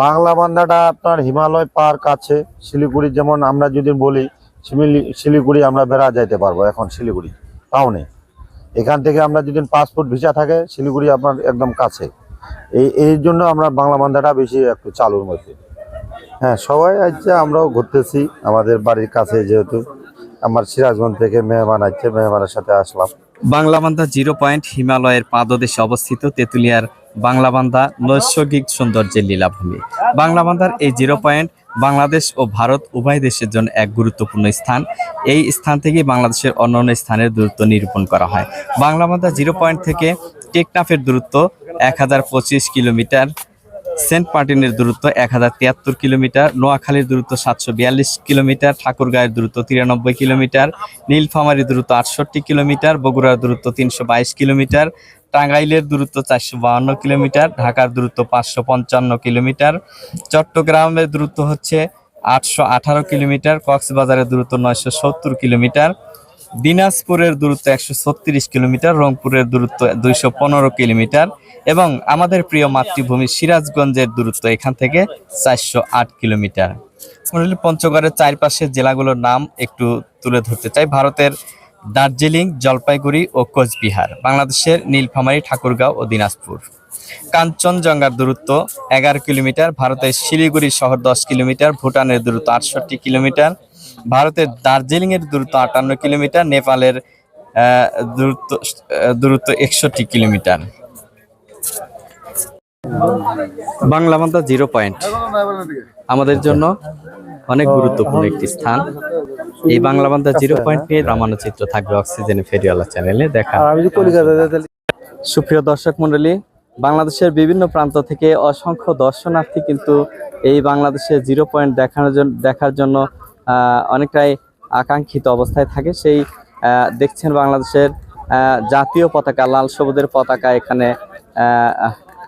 বাংলা বান্দাটা আপনার হিমালয় পার কাছে শিলিগুড়ি যেমন আমরা যদি বলি শিলিগুড়ি আমরা বেড়া যাইতে পারব এখন শিলিগুড়ি টাউনে এখান থেকে আমরা যদি পাসপোর্ট ভিসা থাকে, শিলিগুড়ি আপনার একদম কাছে। এই এই জন্য আমরা বাংলা বান্দাটা বেশি একটু চালুর মধ্যে। হ্যাঁ সবাই আসছে আমরাও ঘুরতেছি, আমাদের বাড়ির কাছে যেহেতু। আমার সিরাজগঞ্জ থেকে মেহমান আসছে মেহমানের সাথে আসলাম। বাংলাবান্ধা জিরো পয়েন্ট হিমালয়ের পাদদেশে অবস্থিত তেঁতুলিয়ার বাংলাবান্ধা নৈসর্গিক সৌন্দর্যের লীলাভূমি। বাংলাবান্ধার এই জিরো পয়েন্ট বাংলাদেশ ও ভারত উভয় দেশের জন্য এক গুরুত্বপূর্ণ স্থান। এই স্থান থেকেই বাংলাদেশের অন্যান্য স্থানের দূরত্ব নিরূপণ করা হয়। বাংলাবান্ধা জিরো পয়েন্ট থেকে টেকনাফের দূরত্ব এক হাজার পঁচিশ কিলোমিটার, সেন্ট মার্টিনের দূরত্ব এক হাজার তিয়াত্তর কিলোমিটার, নোয়াখালীর দূরত্ব সাতশো বিয়াল্লিশ কিলোমিটার ঠাকুরগাঁয়ের দূরত্ব তিরানব্বই কিলোমিটার, নীলফামারীর দূরত্ব আটষট্টি কিলোমিটার, বগুড়ার দূরত্ব তিনশো বাইশ কিলোমিটার টাঙ্গাইলের দূরত্ব চারশো বাহান্ন কিলোমিটার, ঢাকার দূরত্ব পাঁচশো পঞ্চান্ন কিলোমিটার, চট্টগ্রামের দূরত্ব হচ্ছে আটশো আঠারো কিলোমিটার, কক্সবাজারের দূরত্ব নয়শো সত্তর কিলোমিটার, দিনাজপুরের দূরত্ব একশো ছত্রিশ কিলোমিটার, রংপুরের দূরত্ব দুইশো পনেরো কিলোমিটার এবং আমাদের প্রিয় মাতৃভূমি সিরাজগঞ্জের দূরত্ব এখান থেকে চারশো আট কিলোমিটার। পঞ্চগড়ের চারপাশের জেলাগুলোর নাম একটু তুলে ধরতে চাই। ভারতের দার্জিলিং, জলপাইগুড়ি ও কোচবিহার, বাংলাদেশের নীলফামারী, ঠাকুরগাঁও ও দিনাজপুর। কাঞ্চনজঙ্ঘার দূরত্ব এগারো কিলোমিটার, ভারতের শিলিগুড়ি শহর দশ কিলোমিটার, ভুটানের দূরত্ব আটষট্টি কিলোমিটার, ভারতের দার্জিলিং এর দূরত্ব আটান্ন কিলোমিটার, নেপালের দূরত্ব দূরত্ব একষট্টি কিলোমিটার। Bangla zero point. আমাদের জন্য অনেক গুরুত্বপূর্ণ একটি স্থান। এই বাংলা বান্ধা জিরো পয়েন্ট নিয়ে রামানুচিত্র থাকবে অক্সিজেন ফেরিওয়ালা চ্যানেলে দেখা। সুপ্রিয় দর্শক মন্ডলী বাংলাদেশের বিভিন্ন প্রান্ত থেকে অসংখ্য দর্শনার্থী কিন্তু এই বাংলাদেশের জিরো পয়েন্ট দেখানোর জন্য দেখার জন্য অনেকটাই আকাঙ্ক্ষিত অবস্থায় থাকে। সেই দেখছেন বাংলাদেশের জাতীয় পতাকা লাল সবুজের পতাকা এখানে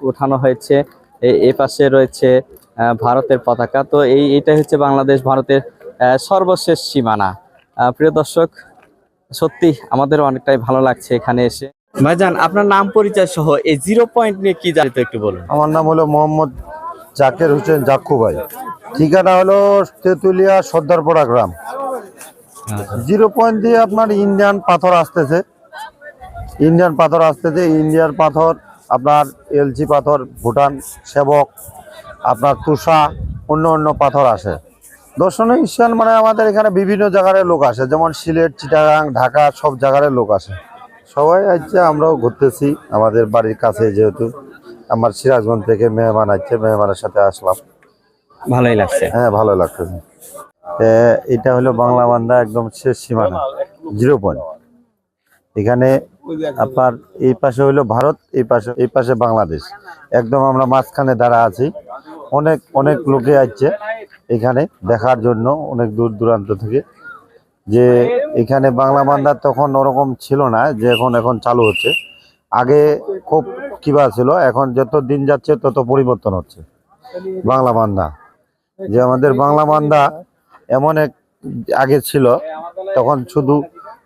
উঠানো হয়েছে। এ- পাশে রয়েছে ভারতের পতাকা। তো এই এটাই হচ্ছে বাংলাদেশ ভারতের সর্বশেষ সীমানা। প্রিয় দর্শক সত্যি আমাদের অনেকটাই ভালো লাগছে এখানে এসে। ভাইজান আপনার নাম পরিচয় সহ এই জিরো পয়েন্ট নিয়ে কি জানিত একটু বলুন। আমার নাম হলো মোহাম্মদ জাকের হোসেন জাক্কু ভাই। ঠিকানা হলো তেঁতুলিয়া সর্দারপাড়া গ্রাম। জিরো পয়েন্ট দিয়ে আপনার ইন্ডিয়ান পাথর আসতেছে। ইন্ডিয়ান পাথর আসতেছে। ইন্ডিয়ান পাথর আপনার এলচি পাথর ভুটান সেবক আপনার তুষা অন্য অন্য পাথর আসে। দর্শনীয় স্থান মানে আমাদের এখানে বিভিন্ন জায়গার লোক আসে যেমন সিলেট চিটাগাং ঢাকা সব জায়গার লোক আসে। সবাই আসছে আমরাও ঘুরতেছি আমাদের বাড়ির কাছে যেহেতু। আমার সিরাজগঞ্জ থেকে মেহমান আসছে মেহমানের সাথে আসলাম। ভালোই লাগছে। হ্যাঁ ভালো লাগতেছে। এটা হলো বাংলা বান্ধা একদম শেষ সীমানা জিরো পয়েন্ট। এখানে আপনার এই পাশে হলো ভারত এই পাশে এই পাশে বাংলাদেশ। একদম আমরা মাঝখানে দাঁড়া আছি। অনেক অনেক লোকে আসছে। এখানে দেখার জন্য অনেক দূর দূরান্ত থেকে। যে এখানে বাংলা বান্ধা তখন ওরকম ছিল না, যে এখন এখন চালু হচ্ছে। আগে খুব কিবা ছিল, এখন যত দিন যাচ্ছে তত পরিবর্তন হচ্ছে বাংলা বান্ধা যে আমাদের বাংলা বান্ধা এমন এক আগে ছিল, তখন শুধু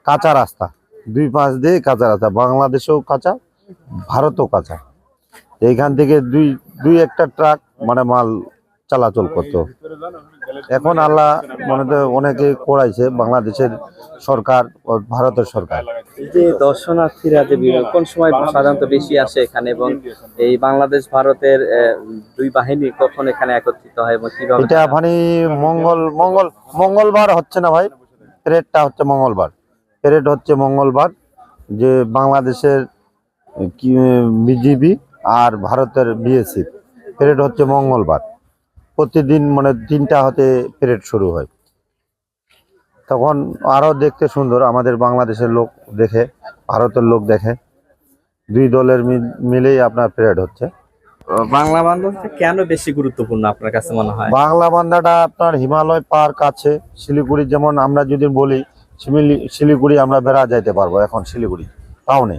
কাঁচা রাস্তা, দুই পাশ দিয়ে কাঁচা রাস্তা, বাংলাদেশেও কাঁচা, ভারতও কাঁচা। এইখান থেকে দুই দুই একটা ট্রাক মানে মাল চলাচল করতো। এখন আল্লাহ মনে তো অনেকে করাইছে বাংলাদেশের সরকার ও ভারতের সরকার। যে দর্শনার্থীরা যে কোন সময় সাধারণত বেশি আসে এখানে এবং এই বাংলাদেশ ভারতের দুই বাহিনী কখন এখানে একত্রিত হয় এবং কীভাবে? এটা মানে মঙ্গল মঙ্গল মঙ্গলবার হচ্ছে না ভাই? প্যারেডটা হচ্ছে মঙ্গলবার। প্যারেড হচ্ছে মঙ্গলবার যে বাংলাদেশের কি বিজিবি আর ভারতের বিএসএফ প্যারেড হচ্ছে মঙ্গলবার। প্রতিদিন মানে তিনটা হতে প্যারেড শুরু হয়। তখন আরও দেখতে সুন্দর আমাদের বাংলাদেশের লোক দেখে ভারতের লোক দেখে দুই দলের মিলেই আপনার প্যারেড হচ্ছে। বাংলা বান্ধবটা কেন বেশি গুরুত্বপূর্ণ আপনার কাছে মনে হয়? বাংলা বান্ধাটা আপনার হিমালয় পার কাছে শিলিগুড়ি যেমন আমরা যদি বলি শিলিগুড়ি আমরা বেড়া যাইতে পারব এখন শিলিগুড়ি টাউনে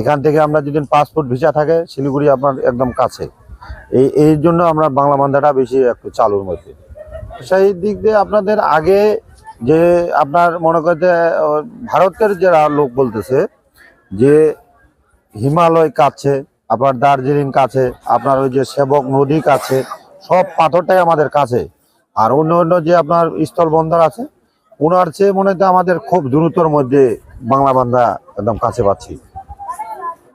এখান থেকে আমরা যদি পাসপোর্ট ভিসা থাকে শিলিগুড়ি আপনার একদম কাছে। এই এই জন্য আমরা বাংলা বান্দাটা বেশি একটু চালুর মধ্যে। সেই দিক দিয়ে আপনাদের আগে যে আপনার মনে করতে ভারতের যারা লোক বলতেছে যে হিমালয় কাছে, আপনার দার্জিলিং কাছে, আপনার ওই যে সেবক নদী কাছে, সব পাথরটাই আমাদের কাছে। আর অন্য অন্য যে আপনার স্থল বন্দর আছে, ওনার চেয়ে মনে হয় আমাদের খুব দ্রুতর মধ্যে বাংলা বান্ধা একদম কাছে পাচ্ছি।